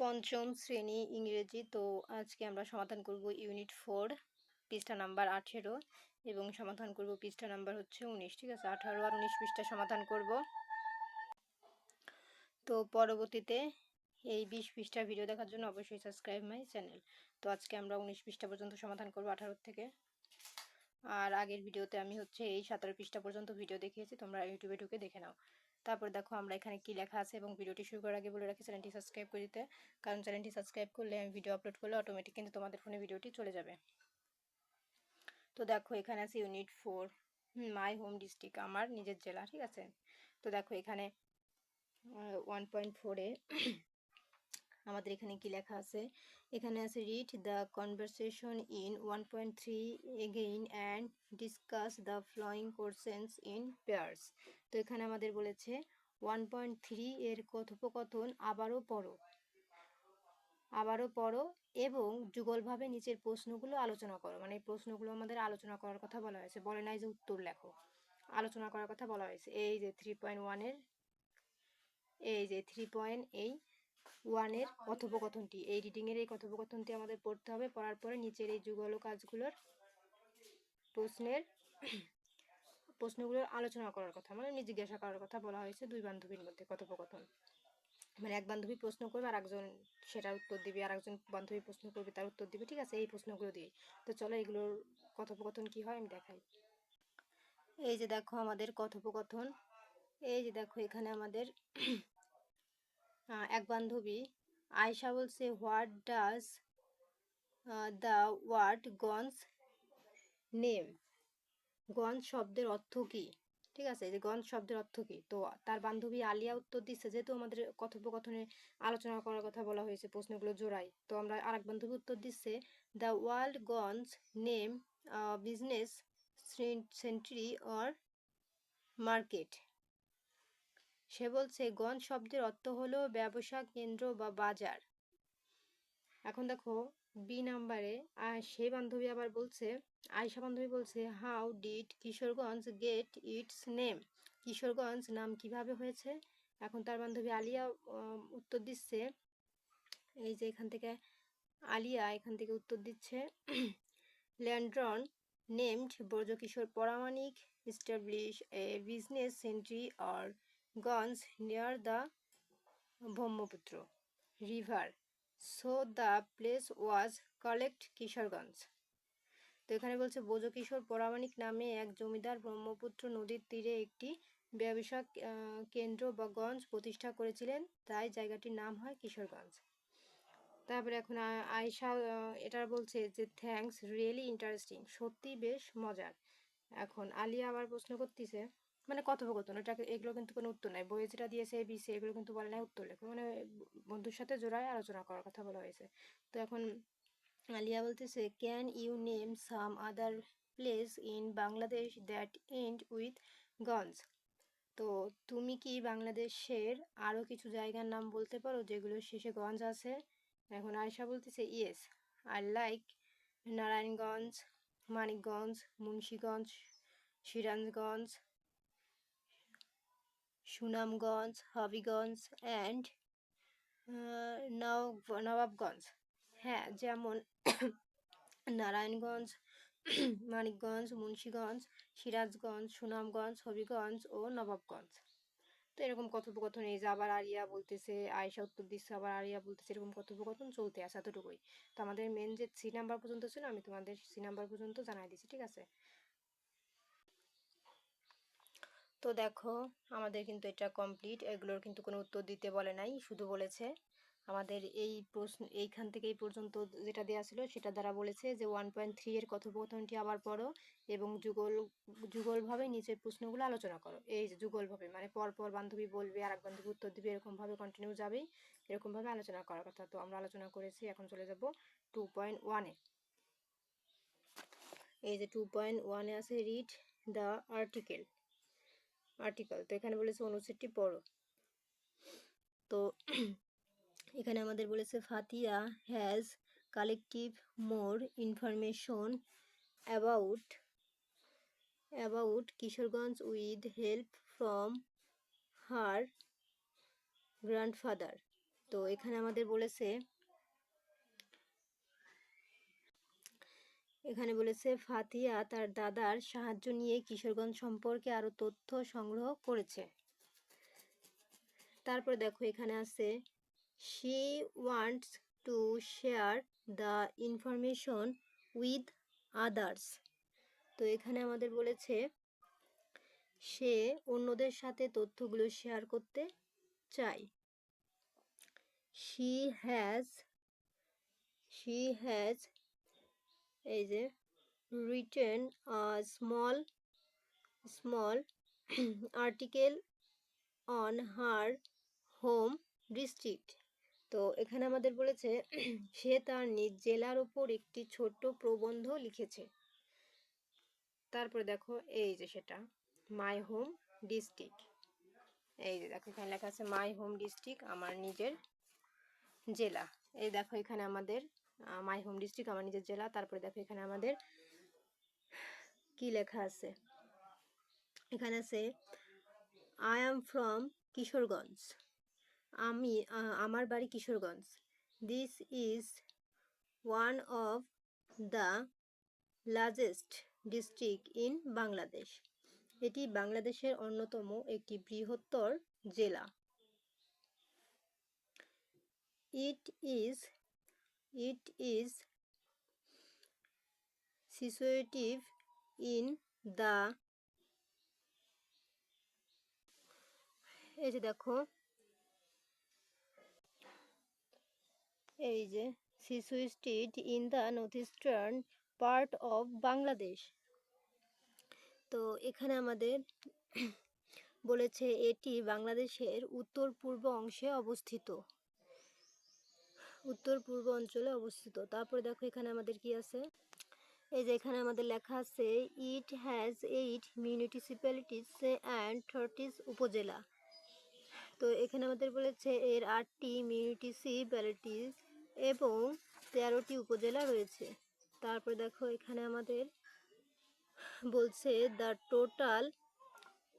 পঞ্চম শ্রেণি ইংরেজি, তো আজকে আমরা সমাধান করব ইউনিট ফোর পৃষ্ঠা নাম্বার আঠেরো এবং সমাধান করব পৃষ্ঠা নাম্বার হচ্ছে উনিশ, ঠিক আছে? আঠারো আর উনিশ পৃষ্ঠা সমাধান করব। তো পরবর্তীতে এই বিশ পৃষ্ঠা ভিডিও দেখার জন্য অবশ্যই সাবস্ক্রাইব মাই চ্যানেল তো আজকে আমরা উনিশ পৃষ্ঠা পর্যন্ত সমাধান করব আঠারো থেকে। আর আগের ভিডিওতে আমি হচ্ছে এই সতেরো পৃষ্ঠা পর্যন্ত ভিডিও দেখিয়েছি, তোমরা ইউটিউবে ঢুকে দেখে নাও। তারপর দেখো আমরা এখানে কি লেখা আছে এবং ভিডিওটি শুরু করার আগে বলে রাখি, চ্যানেলটি সাবস্ক্রাইব করে দিতে। কারণ চ্যানেলটি সাবস্ক্রাইব করলে আমি ভিডিও আপলোড করলে অটোমেটিক কিন্তু তোমাদের ফোনে ভিডিওটি চলে যাবে। তো দেখো এখানে আছে unit four my home district আমার নিজের জেলা, ঠিক আছে? তো দেখো এখানে ওয়ান পয়েন্ট ফোরে আমাদের এখানে কি লেখা আছে? এখানে আছে read the conversation in one point three again and discuss the following questions in pairs তো এখানে আমাদের বলেছে ওয়ান পয়েন্ট থ্রি এর কথোপকথন আবারও পড়ো। আবারও পড়ো এবং যুগলভাবে নিচের প্রশ্নগুলো আলোচনা করো। মানে এই প্রশ্নগুলো আমাদের আলোচনা করার কথা বলা হয়েছে। বলে নাই যে উত্তর লেখো। আলোচনা করার কথা বলা হয়েছে। এই যে থ্রি পয়েন্ট ওয়ানের এই যে থ্রি পয়েন্ট এই ওয়ানের কথোপকথনটি। এই রিডিংয়ের এই কথোপকথনটি আমাদের পড়তে হবে, পড়ার পরে নিচের এই যুগল কাজগুলোর প্রশ্নের প্রশ্নগুলোর আলোচনা করার কথা মানে জিজ্ঞাসা করার কথা বলা হয়েছে দুই বান্ধবীর মধ্যে কথোপকথন। মানে এক বান্ধবী প্রশ্ন করবে, আর একজন সেটার উত্তর দিবে, আর একজন বান্ধবী প্রশ্ন করবে, তার উত্তর দিবে, ঠিক আছে? এই প্রশ্নগুলো দিয়ে। তো চলো এগুলোর কথোপকথন কি হয় আমি দেখাই। এই যে দেখো আমাদের কথোপকথন, এই যে দেখো এখানে আমাদের এক বান্ধবী। আয়সা বলছে what does the word ganj mean গঞ্জ শব্দের অর্থ কি? ঠিক আছে যে গঞ্জ শব্দের অর্থ কি? তো তার বান্ধবী আলিয়া উত্তর দিচ্ছে, যেহেতু আমাদের কথোপকথনে আলোচনা করার কথা বলা হয়েছে প্রশ্নগুলো জোড়াই, তো আমরা আরেক বান্ধবী উত্তর দিচ্ছে the world ganj mean business centre or market সে বলছে গঞ্জ শব্দের অর্থ হলো ব্যবসা কেন্দ্র বা বাজার। এখন দেখো, বি নাম্বারে আর সে বান্ধবী আবার বলছে আয়সা বান্ধবী বলছে, how did Kishoreganj get its name? Kishoreganj নাম কীভাবে হয়েছে? এখন তার বান্ধবী আলিয়া উত্তর দিচ্ছে, এই যে এখান থেকে আলিয়া এখান থেকে উত্তর দিচ্ছে, landlord named Brajakishore Pramanik establish a business centre or ganj near the Brahmaputra river so the place was called Kishoreganj. তো এখানে বলছে বোজকিশোর পরামানিক নামে এক জমিদার ব্রহ্মপুত্র নদীর তীরে একটি ব্যবসা কেন্দ্র বা গঞ্জ প্রতিষ্ঠা করেছিলেন। তাই জায়গাটির নাম হয় কিশোরগঞ্জ। তারপরে এখন আয়সা এটা বলছে যে থ্যাংকস রিয়েলি ইন্টারেস্টিং সত্যি বেশ মজার। এখন আলিয়া আবার প্রশ্ন করতেছে মানে কথোপকথন, এটাকে, এগুলো কিন্তু কোনো উত্তর নাই। বইয়ে যেটা দিয়েছে বি সি এগুলো কিন্তু বলে নাই উত্তর লেখো মানে বন্ধুর সাথে জোড়ায় আলোচনা করার কথা বলা হয়েছে। তো এখন আলিয়া বলতেছে can you name some other place in Bangladesh that end with ganj তো তুমি কি বাংলাদেশের আরও কিছু জায়গার নাম বলতে পারো যেগুলোর শেষে গঞ্জ আছে? এখন আয়সা বলতেছে yes I like Narayanganj Manikganj Munshiganj Sirajganj Sunamganj, Habiganj and Nawabganj. হ্যাঁ যেমন নারায়ণগঞ্জ, মানিকগঞ্জ, মুন্সীগঞ্জ, সিরাজগঞ্জ, সুনামগঞ্জ, হবিগঞ্জ ও নবাবগঞ্জ। তো এরকম কথোপকথন, এই যে আবার আরিয়া বলতেছে আয়সা উত্তর দিচ্ছে, আবার আরিয়া বলতেছে, এরকম কথোপকথন চলতে আছে এতটুকুই। তো আমাদের মেন যে সি নাম্বার পর্যন্ত ছিল, আমি তোমাদের সি নাম্বার পর্যন্ত জানাই দিচ্ছি, ঠিক আছে? তো দেখো, আমাদের কিন্তু এটা কমপ্লিট এগুলোর কিন্তু কোনো উত্তর দিতে বলে নাই, শুধু বলেছে, আমাদের এই প্রশ্ন, এইখান থেকে এই পর্যন্ত যেটা দেওয়া ছিল, সেটা দ্বারা বলেছে যে ওয়ান পয়েন্ট থ্রি এর কথোপকথনটি আবার পড়ো এবং যুগল, যুগলভাবে নিচের প্রশ্নগুলো আলোচনা করো। এই যে যুগলভাবে মানে পরপর বান্ধবী বলবে আর এক বান্ধবী উত্তর দিবে, এরকমভাবে কন্টিনিউ যাবেই, এরকমভাবে আলোচনা করার কথা। তো আমরা আলোচনা করেছি, এখন চলে যাব টু পয়েন্ট ওয়ানে এই যে টু পয়েন্ট ওয়ানে আছে রিড দ্য আর্টিকেল আর্টিকেল তো এখানে বলেছে অনুচ্ছেদটি পড়ো। তো এখানে আমাদের বলেছে, Fatiya has collected more information about about Kishoreganj with help from her grandfather তো এখানে আমাদের বলেছে এখানে বলেছে, ফাতিয়া তার দাদার সাহায্য নিয়ে কিশোরগঞ্জ সম্পর্কে আরও তথ্য সংগ্রহ করেছে। তারপর দেখো, এখানে আছে she wants to share the information with others তো এখানে আমাদের বলেছে, সে অন্যদের সাথে তথ্যগুলো শেয়ার করতে চায়। শি হ্যাজ শি হ্যাজ এই যে written small small article on her home district তো এখানে আমাদের বলেছে, সে তার নিজ জেলার ওপর একটি ছোট্ট প্রবন্ধ লিখেছে। তারপরে দেখো, এই যে সেটা মাই হোম ডিস্ট্রিক্ট এই যে দেখো, এখানে লেখা আছে মাই হোম ডিস্ট্রিক্ট আমার নিজের জেলা। এই দেখো, এখানে আমাদের মাই হোম ডিস্ট্রিক্ট আমার নিজের জেলা, তারপরে দেখো এখানে আমাদের কি লেখা আছে? এখানে আছে আই এম ফ্রম কিশোরগঞ্জ আমি আমার বাড়ি Kishoreganj this is one of the largest district in Bangladesh এটি বাংলাদেশের অন্যতম একটি বৃহত্তর জেলা। It is it is situated in the এই যে দেখো। এই যে situated in the north eastern part of Bangladesh তো এখানে আমাদের বলেছে এটি বাংলাদেশের উত্তর পূর্ব অংশে অবস্থিত। উত্তর পূর্ব অঞ্চলে অবস্থিত। তারপরে দেখো এখানে আমাদের কি আছে? এই যে এখানে আমাদের লেখা আছে it has eight municipalities and thirteen upazila. তো এখানে আমাদের বলেছে, এর আটটি মিউনিসিপ্যালিটিস এবং তেরোটি উপজেলা রয়েছে। তারপরে দেখো এখানে আমাদের বলছে the total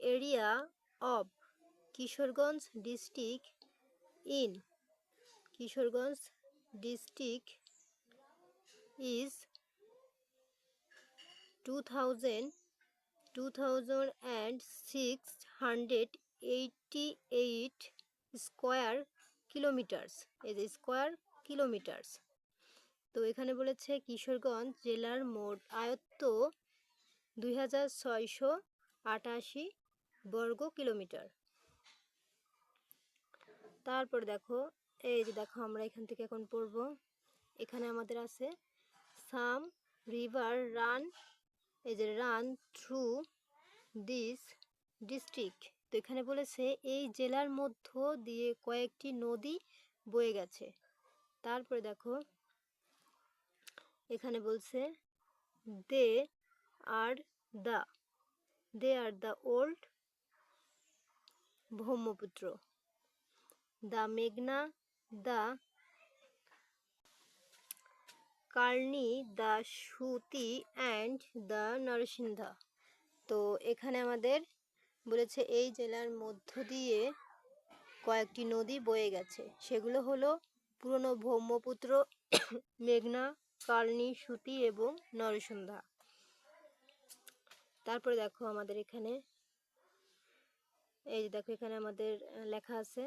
area of Kishoreganj district in Kishoreganj district is two thousand two thousand and six hundred eighty eight square kilometres. এই যে স্কোয়ার কিলোমিটার্স। তো এখানে বলেছে কিশোরগঞ্জ জেলার মোট আয়ত্ত দুই হাজার ছয়শো আটাশি বর্গ কিলোমিটার। তারপর দেখো এই যে দেখো আমরা এখান থেকে এখন পড়ব। এখানে আমাদের আছে সাম রিভার রান, এই যে রান থ্রু দিস ডিস্ট্রিক্ট। তো এখানে বলেছে এই জেলার মধ্য দিয়ে কয়েকটি নদী বয়ে গেছে। তারপরে দেখো, এখানে বলছে they are the they are the old Brahmaputra the মেঘনা the Karni, the Suti, and the Narasingha তো এখানে আমাদের বলেছে, এই জেলার মধ্য দিয়ে কয়েকটি নদী বয়ে গেছে। সেগুলো হলো পুরনো ব্রহ্মপুত্র, মেঘনা কালনি সুতি এবং নরসিংহা তারপরে দেখো আমাদের এখানে, এই যে দেখো এখানে আমাদের লেখা আছে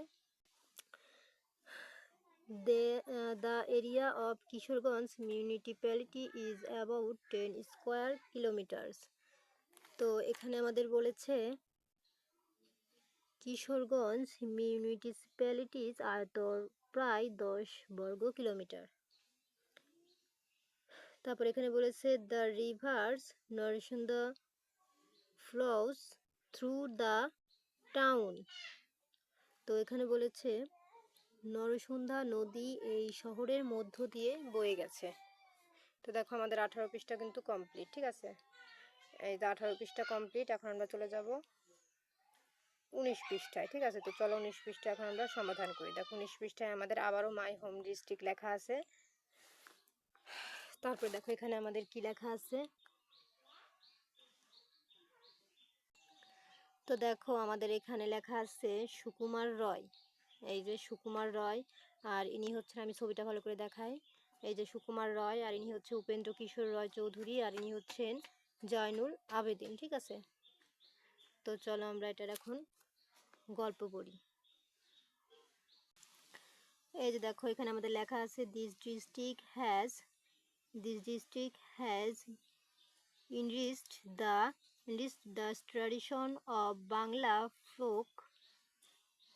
the area of Kishoreganj municipality is about ten square kilometres তো এখানে আমাদের বলেছে কিশোরগঞ্জ মিউনিসিপ্যালিটিজ আয়তন প্রায় দশ বর্গ কিলোমিটার। তারপর এখানে বলেছে the rivers Narasinda flows through the town তো এখানে বলেছে নরসুন্ধা নদী এই শহরের মধ্য দিয়ে বয়ে গেছে। তো দেখো আমাদের আঠারো পৃষ্ঠা কিন্তু কমপ্লিট ঠিক আছে? এই যে আঠারো পৃষ্ঠা কমপ্লিট এখন আমরা চলে যাব উনিশ পৃষ্ঠায়, ঠিক আছে? তো চলো উনিশ পৃষ্ঠা এখন আমরা সমাধান করি। দেখো উনিশ পৃষ্ঠায় আমাদের আবারও মাই হোম ডিস্ট্রিক্ট লেখা আছে। তারপরে দেখো এখানে আমাদের কি লেখা আছে? তো দেখো আমাদের এখানে লেখা আছে সুকুমার রয়। এই যে সুকুমার রয়, আর ইনি হচ্ছেন আমি ছবিটা ভালো করে দেখাই। এই যে সুকুমার রয়, আর ইনি হচ্ছে উপেন্দ্র কিশোর রয় চৌধুরী, আর ইনি হচ্ছেন জয়নুল আবেদিন, ঠিক আছে? তো চলো আমরা এটার এখন গল্প পড়ি। এই যে দেখো, এখানে আমাদের লেখা আছে this district has this district has enriched the enriched the tradition of Bangla folk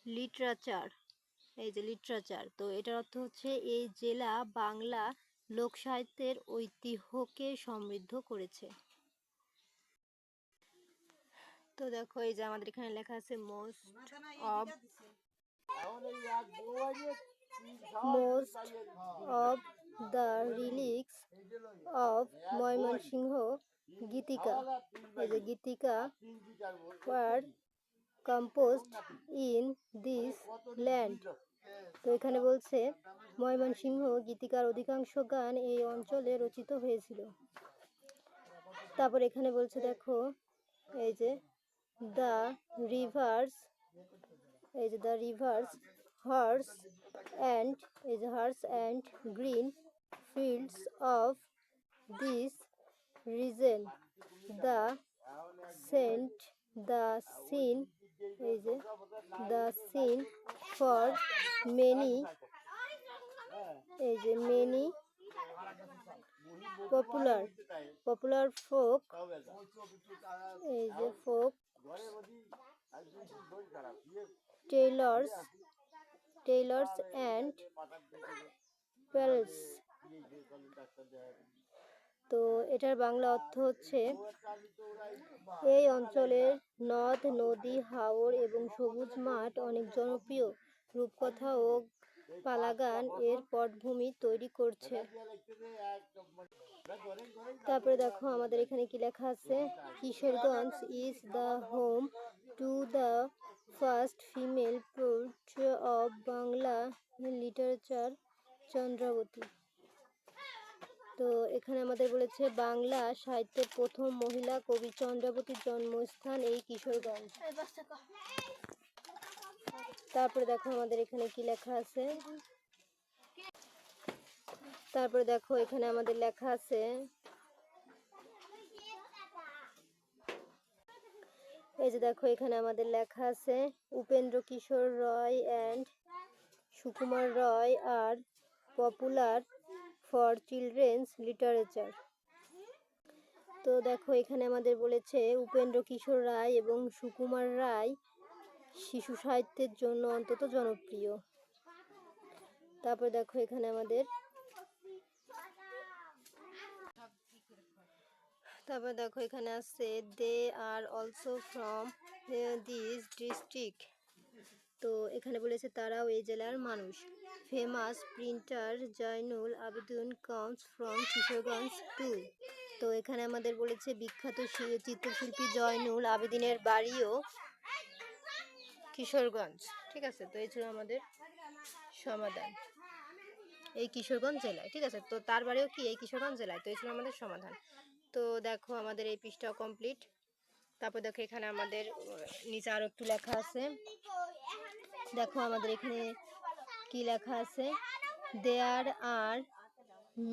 literature এই যে লিটারেচার। তো এটার অর্থ হচ্ছে এই জেলা বাংলা লোক সাহিত্যের ঐতিহ্যকে সমৃদ্ধ করেছে। তো দেখো, এই যে আমাদের এখানে লেখা আছে most of most of the relics of Mymensingh Gitika এই যে Gitika were composed in this land তো এখানে বলছে, ময়মনসিংহ গীতিকার অধিকাংশ গান এই অঞ্চলে রচিত হয়েছিল। তারপর এখানে বলছে, দেখো, এই যে দ্য রিভার্স এই যে দ্য রিভার্স হর্স অ্যান্ড এই যে horse and green fields of this region the scent, the scene এই যে the scene for many এই যে many popular popular folk এই যে folk tailors tailors and pearls তো এটার বাংলা অর্থ হচ্ছে এই অঞ্চলের নদ, নদী, হাওর এবং সবুজ মাঠ অনেক জনপ্রিয়। রূপকথা ও পালাগান এর পটভূমি তৈরি করছে। তারপরে দেখো আমাদের এখানে কি লেখা আছে? Kishoreganj is the home to the first female poet of Bangla literature Chandrabati তো এখানে আমাদের বলেছে বাংলা সাহিত্যের প্রথম মহিলা কবি চন্দ্রাবতীর জন্মস্থান এই কিশোরগঞ্জ। তারপরে দেখো আমাদের এখানে কি লেখা আছে? তারপরে দেখো এখানে আমাদের লেখা আছে, এই যে দেখো এখানে আমাদের লেখা আছে, Upendra Kishore Roy and Sukumar Roy are popular for children's literature. তো দেখো, এখানে আমাদের বলেছে উপেন্দ্র কিশোর রায় এবং সুকুমার রায় শিশু সাহিত্যের জন্য অন্তত জনপ্রিয়। তারপর দেখো, এখানে আমাদের তারপর দেখো, এখানে আছে they are also from this district তো এখানে বলেছে, তারাও এই জেলার মানুষ। Famous printer Zainul Abedin comes from Kishoreganj too তো এখানে আমাদের বলেছে বিখ্যাত চিত্রশিল্পী জয়নুল আবেদিনের বাড়িও কিশোরগঞ্জ। ঠিক আছে? তো এই ছিল আমাদের সমাধান। এই কিশোরগঞ্জ জেলায়। ঠিক আছে? তো তার বাড়িও কি? এই কিশোরগঞ্জ জেলায়। তো এই ছিল আমাদের সমাধান। তো দেখো আমাদের এই পৃষ্ঠাও কমপ্লিট তারপর দেখো এখানে আমাদের নিচে আরও একটু লেখা আছে। দেখো আমাদের এখানে কি লেখা আছে? There are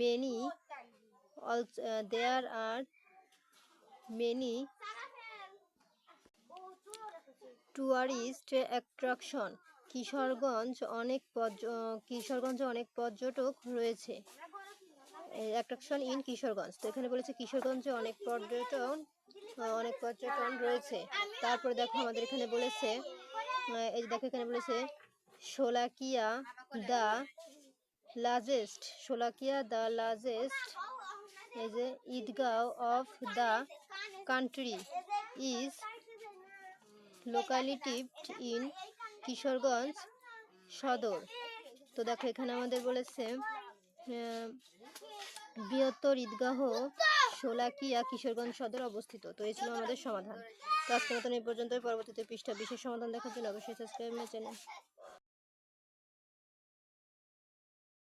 many there are many tourist attraction Kishoreganj অনেক কিশোরগঞ্জে অনেক পর্যটক রয়েছে। Attraction in Kishoreganj. তো এখানে বলেছে কিশোরগঞ্জে অনেক পর্যটন অনেক পর্যটন রয়েছে। তারপরে দেখো আমাদের এখানে বলেছে এই দেখো এখানে বলেছে Sholakia the largest Sholakia the largest এই যে Eidgah of the country is locality in Kishoreganj Sadar. তো দেখো, এখানে আমাদের বলেছে বৃহত্তর ঈদগাহ শোলাকিয়া কিশোরগঞ্জ সদর অবস্থিত। তো এই ছিল আমাদের সমাধান। তো আজকের মতন এই পর্যন্ত পরবর্তীতে পৃষ্ঠা বিশেষ সমাধান দেখার জন্য অবশ্যই সাবস্ক্রাইব চ্যানেল